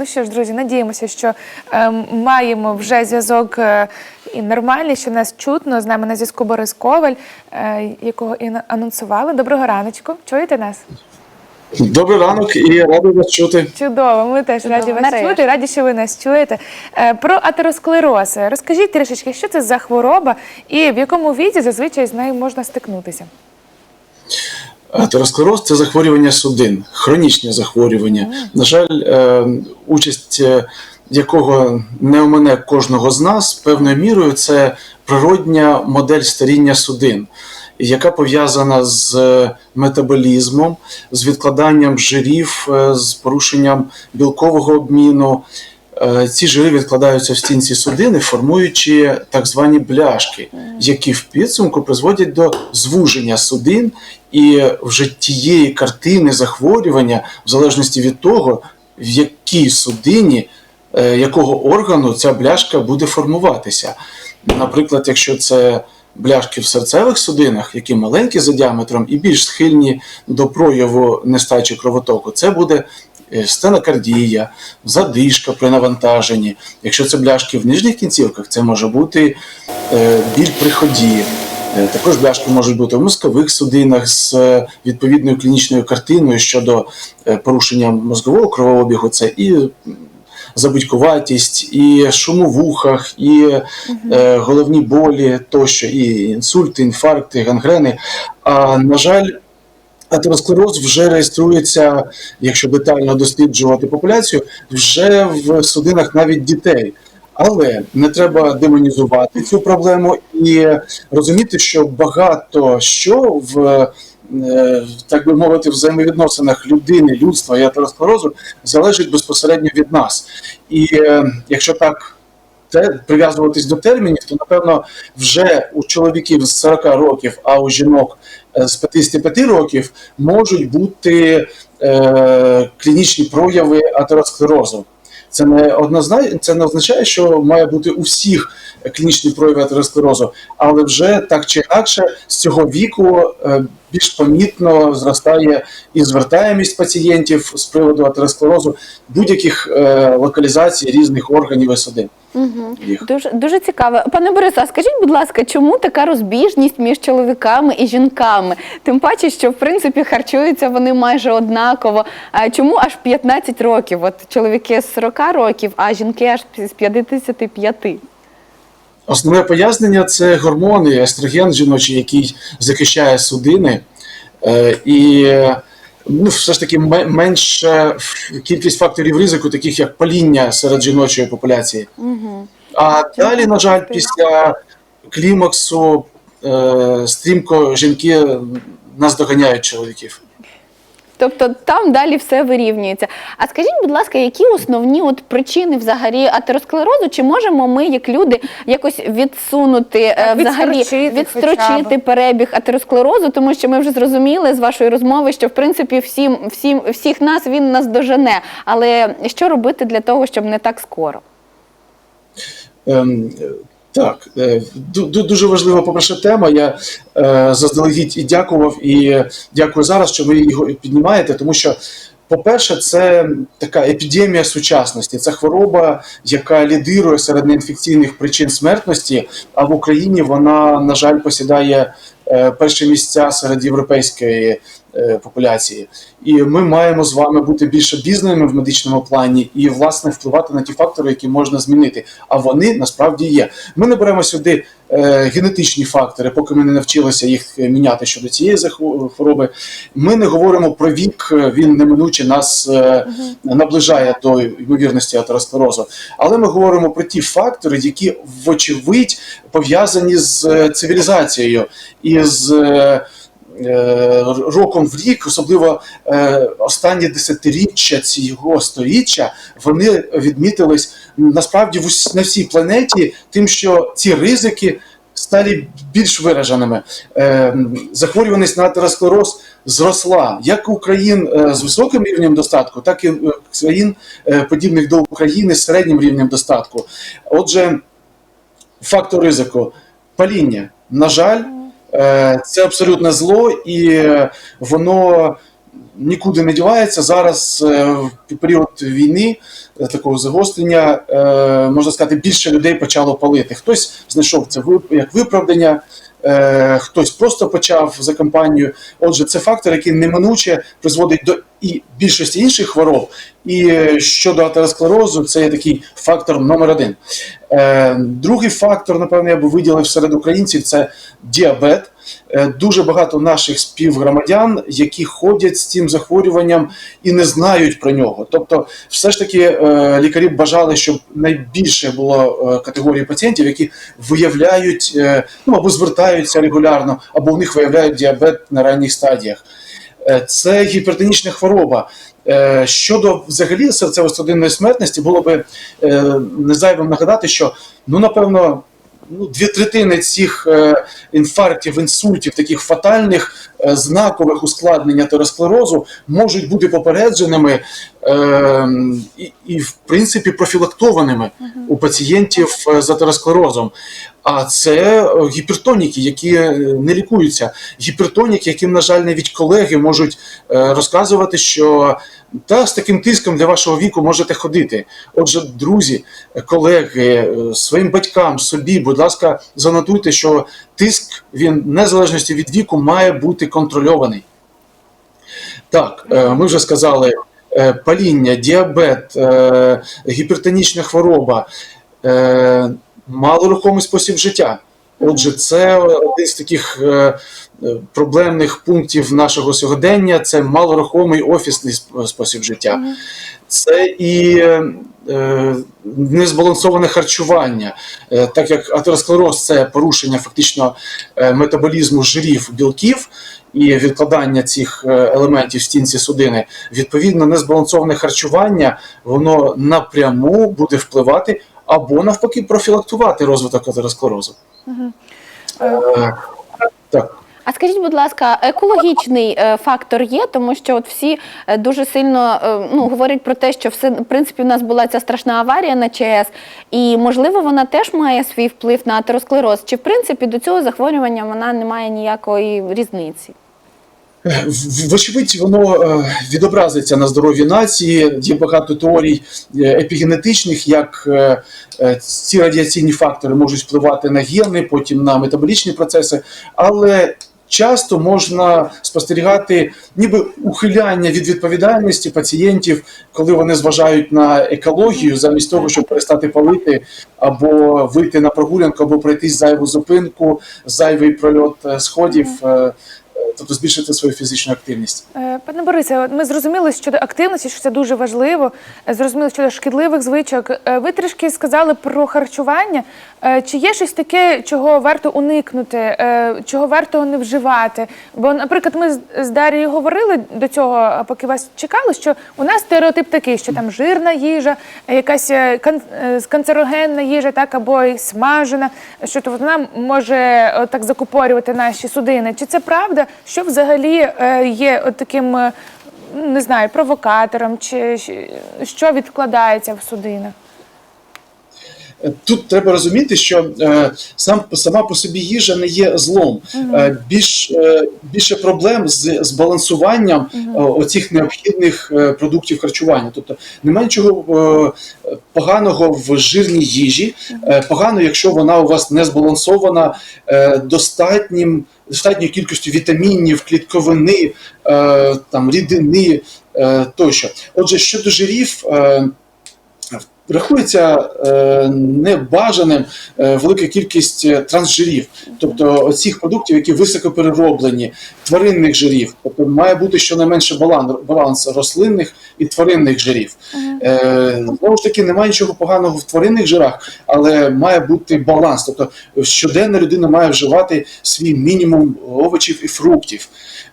Ну що ж, друзі, надіємося, що е, маємо вже зв'язок е, і нормальний, що нас чутно. З нами на зв'язку Борис Коваль, е, якого і на- анонсували. Доброго раночку. Чуєте нас? Добрий ранок і радий вас чути. Чудово, ми теж раді вас нарешті. чути, раді, що ви нас чуєте. Е, Про атеросклероз. Розкажіть трішечки, що це за хвороба і в якому віці зазвичай з нею можна стикнутися? Атеросклероз це захворювання судин, хронічне захворювання. На жаль, е, участь е, якого не омине кожного з нас певною мірою це природня модель старіння судин, яка пов'язана з метаболізмом, з відкладанням жирів, е, з порушенням білкового обміну. Е, Ці жири відкладаються в стінці судини, формуючи так звані бляшки, які в підсумку призводять до звуження судин і вже тієї картини захворювання, в залежності від того, в якій судині е, якого органу ця бляшка буде формуватися. Наприклад, якщо це бляшки в серцевих судинах, які маленькі за діаметром і більш схильні до прояву нестачі кровотоку, це буде стенокардія, задишка при навантаженні. Якщо це бляшки в нижніх кінцівках, це може бути е, біль при ході. Е, Також бляшки можуть бути в мозкових судинах з е, відповідною клінічною картиною щодо е, порушення мозгового кровообігу. Це і забудькуватість, і шум у вухах, і е, головні болі тощо, і інсульти, інфаркти, гангрени. А на жаль, атеросклероз вже реєструється, якщо детально досліджувати популяцію, вже в судинах навіть дітей. Але не треба демонізувати цю проблему і розуміти, що багато що в е, так би мовити, взаємовідносинах людини, людства і атеросклерозу залежить безпосередньо від нас. І е, якщо так те, прив'язуватись до термінів, то напевно вже у чоловіків з 40 років, а у жінок е, з 55 років можуть бути е, клінічні прояви атеросклерозу. Це не однозначно, це не означає, що має бути у всіх клінічні прояви атеросклерозу, але вже так чи інакше з цього віку е, більш помітно зростає і звертаємість пацієнтів з приводу атеросклерозу будь-яких е, локалізацій різних органів і судин. Угу. Їх. Дуже дуже цікаво. Пане Борисе, а скажіть, будь ласка, чому така розбіжність між чоловіками і жінками? Тим паче, що в принципі харчуються вони майже однаково. А чому аж 15 років? От чоловіки з 40 років, а жінки аж з 55. Основне пояснення це гормони, естроген жіночий, який захищає судини, е, і ну, все ж таки ме- менша кількість факторів ризику, таких як паління серед жіночої популяції. Угу. А далі, на жаль, після клімаксу е, стрімко жінки наздоганяють чоловіків. Тобто там далі все вирівнюється. А скажіть, будь ласка, які основні от причини взагалі атеросклерозу? Чи можемо ми, як люди, якось відсунути е, Так, взагалі відстрочити відстрочити перебіг атеросклерозу? Тому що ми вже зрозуміли з вашої розмови, що в принципі всім, всім всіх нас він нас дожене. Але що робити для того, щоб не так скоро? Так, е, ду- ду- дуже важлива, по-перше, тема. Я е, заздалегідь і дякував, і дякую зараз, що ви його піднімаєте, тому що, по-перше, це така епідемія сучасності. Це хвороба, яка лідирує серед неінфекційних причин смертності, а в Україні вона, на жаль, посідає перші місця серед європейської е, популяції. І ми маємо з вами бути більш обізнаними в медичному плані і, власне, впливати на ті фактори, які можна змінити. А вони насправді є. Ми не беремо сюди е, генетичні фактори, поки ми не навчилися їх е, міняти щодо цієї хвороби. Ми не говоримо про вік, е, він неминуче нас е, наближає до ймовірності атеросклерозу. Але ми говоримо про ті фактори, які, вочевидь, пов'язані з е, цивілізацією і з. Е, Роком в рік, особливо е, останні десятиріччя цього сторіччя, вони відмітились насправді в на всій планеті, тим, що ці ризики стали більш вираженими. Е, захворюваність на атеросклероз зросла як у країн з високим рівнем достатку, так і країн, подібних до України з середнім рівнем достатку. Отже, фактор ризику паління. На жаль, це абсолютне зло, і е, воно нікуди не дівається. Зараз е, в період війни, е, такого загострення, е, можна сказати, більше людей почало палити. Хтось знайшов це як виправдання, е, хтось просто почав за кампанію. Отже, це фактор, який неминуче призводить до і більшості інших хвороб. І е, щодо атеросклерозу, це є такий фактор номер один. Е, Другий фактор, напевно, я би виділив серед українців це діабет. Е, Дуже багато наших співгромадян, які ходять з цим захворюванням і не знають про нього. Тобто, все ж таки, е, лікарі бажали, щоб найбільше було е, категорії пацієнтів, які виявляють ну або звертаються регулярно, або в них виявляють діабет на ранніх стадіях. Це гіпертонічна хвороба. Щодо взагалі серцево-судинної смертності, було би е, не зайвим нагадати, що ну напевно. Ну, дві третини цих е, інфарктів, інсультів, таких фатальних знакових ускладнень атеросклерозу можуть бути попередженими е, і, і, в принципі, профілактованими у пацієнтів е, з атеросклерозом. А це е, гіпертоніки, які е, не лікуються. Гіпертоніки, яким, на жаль, навіть колеги можуть е, розказувати, що та з таким тиском для вашого віку можете ходити. Отже, друзі, колеги, е, своїм батькам, собі, будь ласка, занотуйте, що тиск він, незалежності від віку, має бути контрольований. Так, е, ми вже сказали е, паління, діабет, е, гіпертонічна хвороба, малорухомий спосіб життя. Отже, це один з таких е, е, проблемних пунктів нашого сьогодення. Це малорухомий офісний спосіб життя. Це і е, е, незбалансоване харчування, Е, так як атеросклероз це порушення фактично е, метаболізму жирів білків і відкладання цих е, елементів в стінці судини. Відповідно, незбалансоване харчування воно напряму буде впливати або навпаки профілактувати розвиток атеросклерозу. Е, Так. А скажіть, будь ласка, екологічний е, фактор є, тому що от всі е, дуже сильно ну, говорять про те, що все в принципі в нас була ця страшна аварія на ЧАЕС, і можливо вона теж має свій вплив на атеросклероз. Чи в принципі до цього захворювання вона не має ніякої різниці? В- Вочевидь, воно е, відобразиться на здоров'ї нації. Є багато теорій е, епігенетичних, як е, е, ці радіаційні фактори можуть впливати на гени, потім на метаболічні процеси, але часто можна спостерігати ніби ухиляння від відповідальності пацієнтів, коли вони зважають на екологію, замість того, щоб перестати палити, або вийти на прогулянку, або пройтись зайву зупинку, зайвий прольот е, сходів. Тобто збільшити свою фізичну активність. Е, Пане Борисе, ми зрозуміли щодо активності, що це дуже важливо. Е, Зрозуміли щодо шкідливих звичок. Е, Ви трішки сказали про харчування. Чи є щось таке, чого варто уникнути, чого варто не вживати? Бо, наприклад, ми з- Дарією говорили до цього, поки вас чекали, що у нас стереотип такий, що там жирна їжа, якась канцерогенна їжа, так або і смажена, що то вона може так закупорювати наші судини. Чи це правда? Що взагалі е, є таким, е, не знаю, провокатором, чи що відкладається в судинах? Тут треба розуміти, що е, сам сама по собі їжа не є злом. Е, більш е, більше проблем з збалансуванням е, оцих необхідних е, продуктів харчування. Тобто немає нічого е, поганого в жирній їжі. Е, погано, якщо вона у вас не збалансована е, достатнім. Достатньою кількістю вітамінів, клітковини, е, там рідини е, тощо. Отже, щодо жирів, е, рахується е, небажаним е, велика кількість е, трансжирів, тобто оцих продуктів, які високо перероблені, тваринних жирів. Тобто має бути щонайменше баланс, баланс рослинних і тваринних жирів. Е, знову ж таки, немає нічого поганого в тваринних жирах, але має бути баланс. Тобто щоденно людина має вживати свій мінімум овочів і фруктів.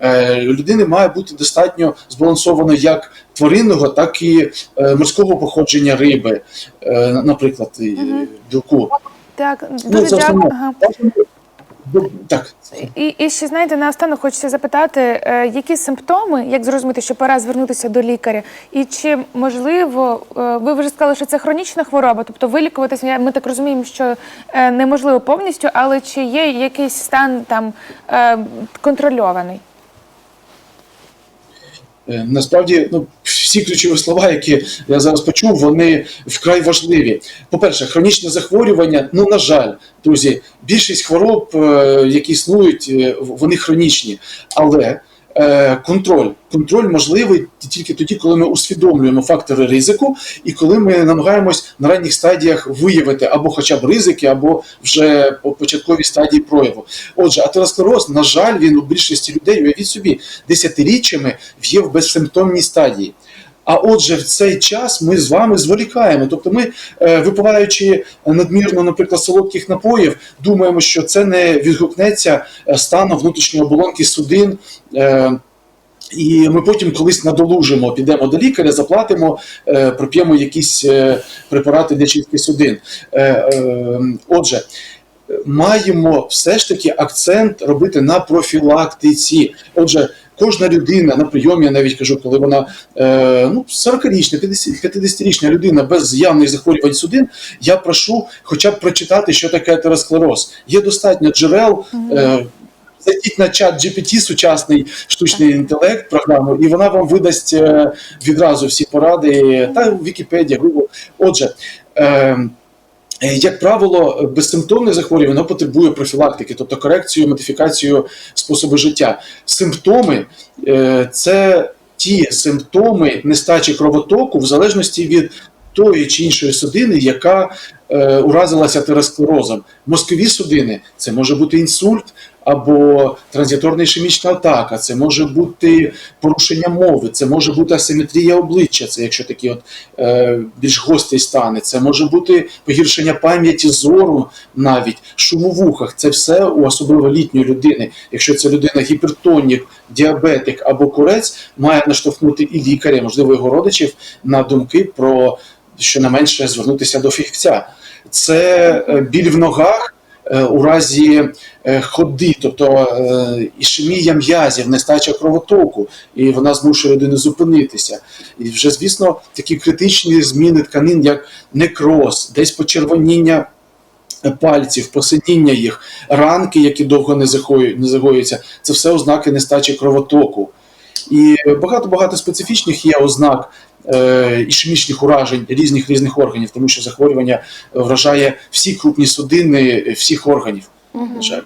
Е, людини має бути достатньо збалансовано як тваринного, так і е, морського походження риби, е, наприклад, і білку. Так, Ну, дуже це дякую. Ага. Так, І, і ще знаєте, наостанок хочеться запитати, е, які симптоми, як зрозуміти, що пора звернутися до лікаря, і чи можливо, ви вже сказали, що це хронічна хвороба, тобто вилікуватися, ми так розуміємо, що неможливо повністю, але чи є якийсь стан там контрольований? Е, Насправді, ну всі ключові слова, які я зараз почув, вони вкрай важливі. По-перше, хронічне захворювання. Ну на жаль, друзі, більшість хвороб, е, які існують, е, вони хронічні, але контроль. Контроль можливий тільки тоді, коли ми усвідомлюємо фактори ризику, і коли ми намагаємось на ранніх стадіях виявити або хоча б ризики, або вже по початковій стадії прояву. Отже, атеросклероз, на жаль, він у більшості людей, уявіть собі, десятиріччями є в безсимптомній стадії. А отже, в цей час ми з вами зволікаємо. Тобто, ми, е, випиваючи надмірно, наприклад, солодких напоїв, думаємо, що це не відгукнеться е, станом внутрішньої оболонки судин. е, І ми потім колись надолужимо, підемо до лікаря, заплатимо, е, проп'ємо якісь е, препарати для чистки судин. Е, е, Отже, маємо все ж таки акцент робити на профілактиці. Отже, кожна людина на прийомі, я навіть кажу, коли вона е, ну, 40-річна, 50 50-річна людина без явних захворювань судин, я прошу хоча б прочитати, що таке атеросклероз. Є достатньо джерел. Е, Зайдіть на чат GPT, сучасний штучний інтелект, програму, і вона вам видасть е, відразу всі поради та Вікіпедія, Google. Отже, Е, Як правило, безсимптомне захворювання воно потребує профілактики, тобто корекцію, модифікацію способу життя. Симптоми е, це ті симптоми нестачі кровотоку в залежності від тої чи іншої судини, яка е, уразилася атеросклерозом. Мозкові судини це може бути інсульт або транзиторна ішемічна атака, це може бути порушення мови, це може бути асиметрія обличчя, це якщо такі от е, більш гострі стани, це може бути погіршення пам'яті зору, навіть шум у вухах. Це все у особливо літньої людини. Якщо це людина гіпертонік, діабетик або курець, має наштовхнути і лікаря, можливо, його родичів на думки про щонайменше звернутися до фахівця. Це е, біль в ногах. Е, У разі е, ходи, тобто е, ішемія м'язів, нестача кровотоку, і вона змушує людину зупинитися. І вже, звісно, такі критичні зміни тканин, як некроз, десь почервоніння пальців, посиніння їх, ранки, які довго не загоюються, це все ознаки нестачі кровотоку. І багато-багато специфічних є ознак е, ішемічних уражень різних різних органів, тому що захворювання вражає всі крупні судини всіх органів. На жаль.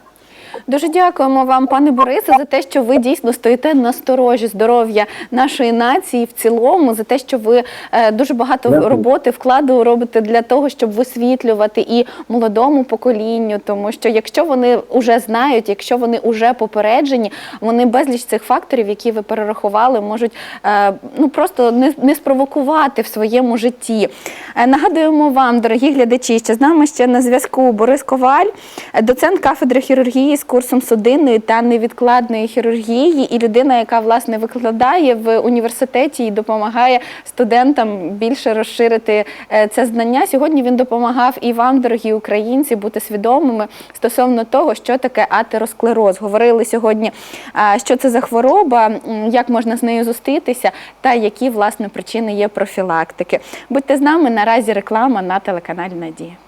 Дуже дякуємо вам, пане Борисе, за те, що ви дійсно стоїте на сторожі здоров'я нашої нації в цілому, за те, що ви е, дуже багато роботи вкладу робите для того, щоб висвітлювати і молодому поколінню. Тому що якщо вони вже знають, якщо вони вже попереджені, вони безліч цих факторів, які ви перерахували, можуть е, ну просто не, не спровокувати в своєму житті. Е, Нагадуємо вам, дорогі глядачі, що з нами ще на зв'язку Борис Коваль, доцент кафедри хірургії курсом судинної та невідкладної хірургії, і людина, яка власне викладає в університеті і допомагає студентам більше розширити е, це знання. Сьогодні він допомагав і вам, дорогі українці, бути свідомими стосовно того, що таке атеросклероз. Говорили сьогодні, що це за хвороба, як можна з нею зустрітися, та які власне причини є профілактики. Будьте з нами наразі реклама на телеканалі Надія.